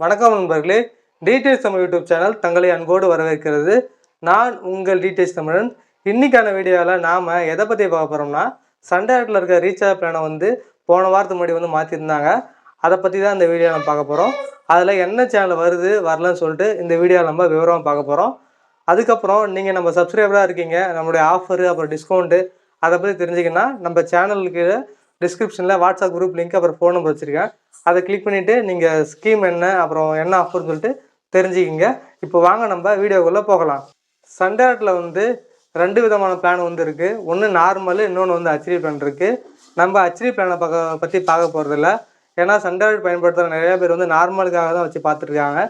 வணக்கம் நண்பர்களே. Details Tamil YouTube channel தங்களை அன்போடு வரவேற்கிறது. நான் உங்கள் டீடைல்ஸ் தமிழன். இன்றைக்கான வீடியோவில் நாம் எதை பற்றி பார்க்க போகிறோம்னா சண்டேட்டில் இருக்க ரீசார்ஜ் பிளானை வந்து போன வாரத்துக்கு முன்னாடி வந்து மாற்றிருந்தாங்க அதை பற்றி தான் இந்த வீடியோ நம்ம பார்க்க போகிறோம் அதில் என்ன சேனல் வருது வரலன்னு சொல்லிட்டு இந்த வீடியோவில் நம்ம விவரமாக பார்க்க போகிறோம் அதுக்கப்புறம் நீங்கள் நம்ம சப்ஸ்கிரைபராக இருக்கீங்க நம்மளுடைய ஆஃபரு அப்புறம் டிஸ்கவுண்ட்டு அதை பற்றி தெரிஞ்சிங்கன்னா நம்ம சேனலுக்கு டிஸ்கிரிப்ஷனில் வாட்ஸ்அப் குரூப் லிங்க் அப்புறம் ஃபோன் நம்பர் வச்சுருக்கேன். அதை கிளிக் பண்ணிவிட்டு நீங்கள் ஸ்கீம் என்ன அப்புறம் என்ன ஆஃபர்னு சொல்லிட்டு தெரிஞ்சுக்கிங்க. இப்போ வாங்க நம்ம வீடியோக்குள்ளே போகலாம். சண்டேட்டில் வந்து ரெண்டு விதமான பிளான் வந்து இருக்குது ஒன்று நார்மல் இன்னொன்று வந்து ஹச்டி பிளான் இருக்குது நம்ம ஹச்டி பிளானை பார்க்க பற்றி பார்க்க போகிறதில்ல ஏன்னா சண்டேட் பயன்படுத்துகிற நிறைய பேர் வந்து நார்மலுக்காக தான் வச்சு பார்த்துருக்காங்க.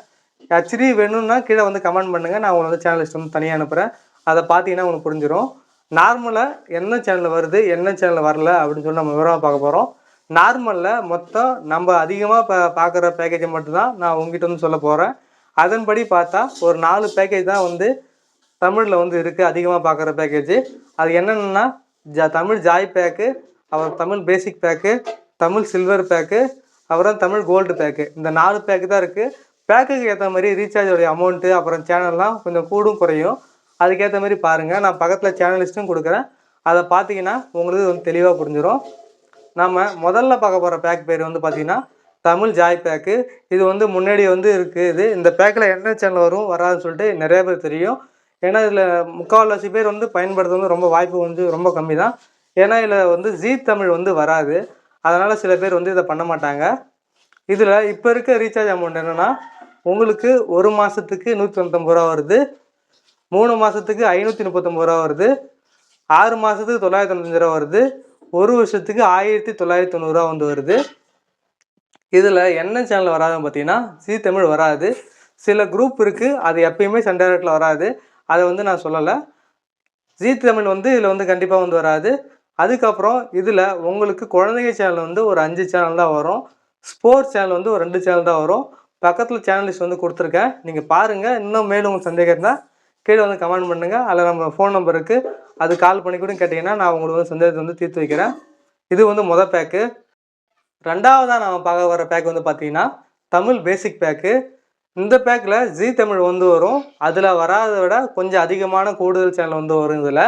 ஹச்டி வேணும்னா கீழே வந்து கமெண்ட் பண்ணுங்கள் நான் உங்களுக்கு வந்து சேனலிஸ்ட் வந்து தனியாக அனுப்புகிறேன் அதை பார்த்தீங்கன்னா உங்களுக்கு புரிஞ்சிடும் நார்மலாக என்ன சேனல் வருது என்ன சேனல் வரல அப்படின்னு சொல்லி நம்ம விவரமாக பார்க்க போகிறோம் நார்மலில் மொத்தம் நம்ம அதிகமாக பா பார்க்குற பேக்கேஜை மட்டும்தான் நான் உங்ககிட்ட வந்து சொல்ல போகிறேன் அதன்படி பார்த்தா ஒரு நாலு பேக்கேஜ் தான் வந்து தமிழில் வந்து இருக்குது அதிகமாக பார்க்குற பேக்கேஜ் அது என்னென்னா ஜா தமிழ் ஜாய் பேக்கு அப்புறம் Tamil basic pack Tamil silver pack அப்புறம் தமிழ் கோல்டு பேக்கு இந்த நாலு பேக்கு தான் இருக்குது பேக்குக்கு ஏற்ற மாதிரி ரீசார்ஜோடைய அமௌண்ட்டு அப்புறம் சேனல்லாம் கொஞ்சம் கூடும் குறையும். அதுக்கேற்ற மாதிரி பாருங்கள் நான் பக்கத்தில் சேனல் லிஸ்ட்டும் கொடுக்குறேன். அதை பார்த்தீங்கன்னா உங்களுக்கு வந்து தெளிவாக புரிஞ்சிடும் நம்ம முதல்ல பார்க்க போகிற பேக் பேர் வந்து பார்த்தீங்கன்னா தமிழ் ஜாய் பேக்கு இது வந்து முன்னாடி வந்து இருக்குது. இது இந்த பேக்கில் என்ன சேனல் வரும் வராதுன்னு சொல்லிட்டு நிறைய பேர் தெரியும். ஏன்னா இதில் முக்கால்வாசி பேர் வந்து பயன்படுத்த வந்து ரொம்ப வாய்ப்பு வந்து ரொம்ப கம்மி தான் ஏன்னா இதில் வந்து ஜீ தமிழ் வந்து வராது. அதனால் சில பேர் வந்து இதை பண்ண மாட்டாங்க. இதில் இப்போ இருக்க ரீசார்ஜ் அமௌண்ட் என்னென்னா உங்களுக்கு ஒரு மாதத்துக்கு நூற்றி தொண்ணூத்தொம்பது ரூபா வருது. மூணு மாதத்துக்கு ஐநூற்றி முப்பத்தொம்பது ரூபா வருது. ஆறு மாதத்துக்கு தொள்ளாயிரத்தி தொண்ணூத்தஞ்சு ரூபா வருது. ஒரு வருஷத்துக்கு ஆயிரத்தி தொள்ளாயிரத்தி தொண்ணூறுரூவா வந்து வருது. இதில் என்ன சேனல் வராதுன்னு பார்த்தீங்கன்னா ஜீ தமிழ் வராது. சில குரூப் இருக்குது அது எப்பயுமே சண்டை ரேட்டில் வராது. அதை வந்து நான் சொல்லலை. ஜீ தமிழ் வந்து இதில் வந்து கண்டிப்பாக வந்து வராது. அதுக்கப்புறம் இதில் உங்களுக்கு குழந்தைங்க சேனல் வந்து ஒரு அஞ்சு சேனல் தான் வரும். ஸ்போர்ட்ஸ் சேனல் வந்து ஒரு ரெண்டு சேனல் தான் வரும். பக்கத்தில் சேனலிஸ்ட் வந்து கொடுத்துருக்கேன். நீங்கள் பாருங்கள் இன்னும் மேலும் உங்களுக்கு சந்தேகம் இருந்தால் கீழே வந்து கமெண்ட் பண்ணுங்கள் அதில் நம்ம ஃபோன் நம்பருக்கு அது கால் பண்ணி கூட கேட்டிங்கன்னா நான் உங்களுக்கு வந்து சந்தேகத்தை வந்து தீர்த்து வைக்கிறேன். இது வந்து மொதல் பேக்கு ரெண்டாவதாக நம்ம பார்க்க வர பேக் வந்து பார்த்தீங்கன்னா தமிழ் பேசிக் பேக்கு இந்த பேக்கில் ஜீ தமிழ் வந்து வரும். அதில் வராத விட கொஞ்சம் அதிகமான கூடுதல் சேனல் வந்து வரும் இதில்.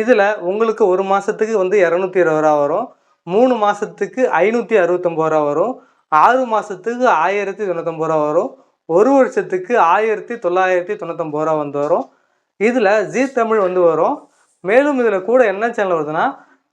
இதில் உங்களுக்கு ஒரு மாதத்துக்கு வந்து இரநூத்தி இருபது ரூபா வரும். மூணு மாதத்துக்கு ஐநூற்றி அறுபத்தொம்பது ரூபா வரும். ஆறு மாதத்துக்கு ஆயிரத்தி தொண்ணூத்தொம்பது ரூபா வரும். ஒரு வருஷத்துக்கு ஆயிரத்தி தொள்ளாயிரத்தி தொண்ணூத்தொம்பது ரூபா வந்து வரும். இதில் ஜீ தமிழ் வந்து வரும். மேலும் இதில் கூட என்ன சேனல் வருதுன்னா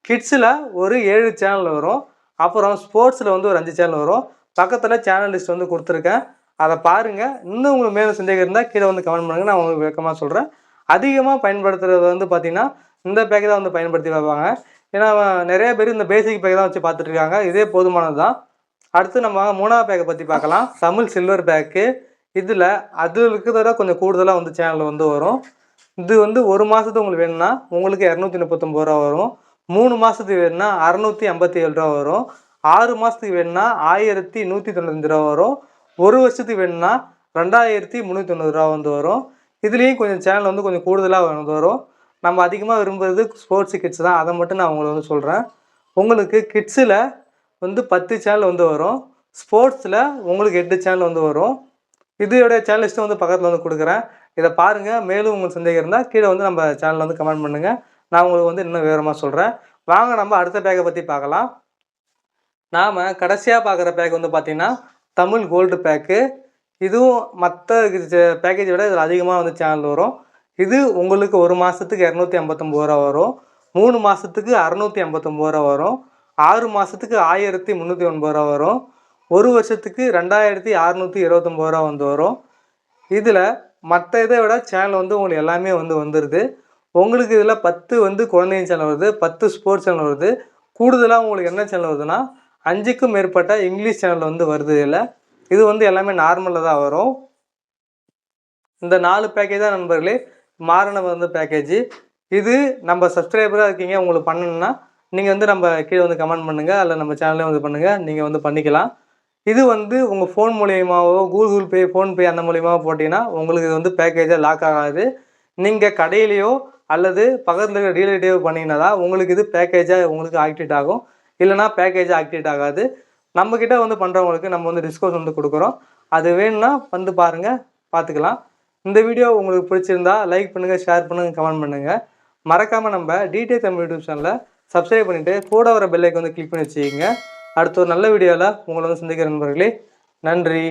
கிட்ஸில் ஒரு ஏழு சேனல் வரும். அப்புறம் ஸ்போர்ட்ஸில் வந்து ஒரு அஞ்சு சேனல் வரும். பக்கத்தில் சேனல் லிஸ்ட் வந்து கொடுத்துருக்கேன். அதை பாருங்கள் இன்னும் உங்களுக்கு மேலும் சந்தேகம் இருந்தால் கீழே வந்து கமெண்ட் பண்ணுங்கள் நான் உங்களுக்கு விளக்கமாக சொல்கிறேன் அதிகமாக பயன்படுத்துறது வந்து பார்த்திங்கன்னா இந்த பேக்கை தான் வந்து பயன்படுத்தி பார்ப்பாங்க. ஏன்னா நிறைய பேர் இந்த பேசிக் பேக்கை தான் வச்சு பார்த்துட்ருக்காங்க இதே போதுமானது தான் அடுத்து நம்ம மூணாவது பேக்கை பற்றி பார்க்கலாம். தமிழ் சில்வர் பேக்கு இதில் அது இருக்கிறத கொஞ்சம் கூடுதலாக வந்து சேனலில் வந்து வரும். இது வந்து ஒரு மாதத்துக்கு உங்களுக்கு வேணும்னா உங்களுக்கு இரநூத்தி முப்பத்தொம்பது ரூபா வரும். மூணு மாதத்துக்கு வேணும்னா அறநூற்றி ஐம்பத்தி ஏழு ரூபா வரும். ஆறு மாதத்துக்கு வேணும்னா ஆயிரத்தி நூற்றி தொண்ணூத்தஞ்சு ரூபா வரும். ஒரு வருஷத்துக்கு வேணும்னா ரெண்டாயிரத்தி முந்நூற்றி தொண்ணூறு ரூபா வந்து வரும். இதுலேயும் கொஞ்சம் சேனல் வந்து கொஞ்சம் கூடுதலாக வந்து வரும். நம்ம அதிகமாக விரும்புறது ஸ்போர்ட்ஸ் கிட்ஸ் தான். அதை மட்டும் நான் உங்களுக்கு வந்து சொல்கிறேன் உங்களுக்கு கிட்ஸில் வந்து பத்து சேனல் வந்து வரும். ஸ்போர்ட்ஸில் உங்களுக்கு எட்டு சேனல் வந்து வரும். இதோடைய சேனல் வந்து பக்கத்தில் வந்து கொடுக்குறேன். இதை பாருங்கள் மேலும் உங்களுக்கு சந்தேகம் இருந்தால் கீழே வந்து நம்ம சேனலில் வந்து கமெண்ட் பண்ணுங்கள் நான் உங்களுக்கு வந்து இன்னும் விவரமாக சொல்கிறேன் வாங்க நம்ம அடுத்த பேக்கை பற்றி பார்க்கலாம். நாம் கடைசியாக பார்க்குற பேக் வந்து பார்த்திங்கன்னா தமிழ் கோல்டு பேக்கு இதுவும் மற்ற பேக்கேஜை விட இதில் அதிகமாக வந்து சேனல் வரும். இது உங்களுக்கு ஒரு மாதத்துக்கு இரநூத்தி ஐம்பத்தொம்பது ரூபா வரும். மூணு மாதத்துக்கு அறநூற்றி ஐம்பத்தொம்பது ரூபா வரும். ஆறு மாதத்துக்கு ஆயிரத்தி முந்நூற்றி ஒன்பது ரூபா வரும். ஒரு வருஷத்துக்கு ரெண்டாயிரத்தி அறநூற்றி இருபத்தொம்பது ரூபா வந்து வரும். இதில் மற்ற இதை விட சேனல் வந்து உங்களுக்கு எல்லாமே வந்து வந்துடுது உங்களுக்கு இதில் பத்து வந்து குழந்தைங்க சேனல் வருது பத்து ஸ்போர்ட்ஸ் சேனல் வருது. கூடுதலாக உங்களுக்கு என்ன சேனல் வருதுன்னா அஞ்சுக்கும் மேற்பட்ட இங்கிலீஷ் சேனல் வந்து வருது இதில். இது வந்து எல்லாமே நார்மலில் தான் வரும். இந்த நாலு பேக்கேஜ் தான் நண்பர்களே மாறின வந்து பேக்கேஜ் இது நம்ம சப்ஸ்கிரைபராக இருக்கீங்க உங்களுக்கு பண்ணணும்னா நீங்கள் வந்து நம்ம கீழே வந்து கமெண்ட் பண்ணுங்கள் அல்ல நம்ம சேனலே வந்து பண்ணுங்கள் நீங்கள் வந்து பண்ணிக்கலாம். இது வந்து உங்கள் ஃபோன் மூலியமாகவோ கூகுள் பே ஃபோன்பே அந்த மூலியமாக போட்டிங்கன்னா உங்களுக்கு இது வந்து பேக்கேஜாக லாக் ஆகாது. நீங்கள் கடையிலையோ அல்லது பக்கத்தில் இருக்கிற டீலர்கிட்டயோ பண்ணிங்கன்னா தான் உங்களுக்கு இது பேக்கேஜாக உங்களுக்கு ஆக்டிவேட் ஆகும். இல்லைனா பேக்கேஜாக ஆக்டிவேட் ஆகாது. நம்மக்கிட்ட வந்து பண்ணுறவங்களுக்கு நம்ம வந்து டிஸ்கவுண்ட் வந்து கொடுக்குறோம். அது வேணும்னா வந்து பாருங்கள் பார்த்துக்கலாம் இந்த வீடியோ உங்களுக்கு பிடிச்சிருந்தா லைக் பண்ணுங்கள் ஷேர் பண்ணுங்கள் கமெண்ட் பண்ணுங்கள் மறக்காமல் நம்ம டிடி தமிழ் யூடியூப் சேனலில் சப்ஸ்கிரைப் பண்ணிவிட்டு கூட வர பெல்லைக்கு வந்து கிளிக் பண்ணி வச்சுக்கிங்க. அடுத்த ஒரு நல்ல வீடியோவில் உங்களை வந்து சந்திக்கிற நண்பர்களே நன்றி.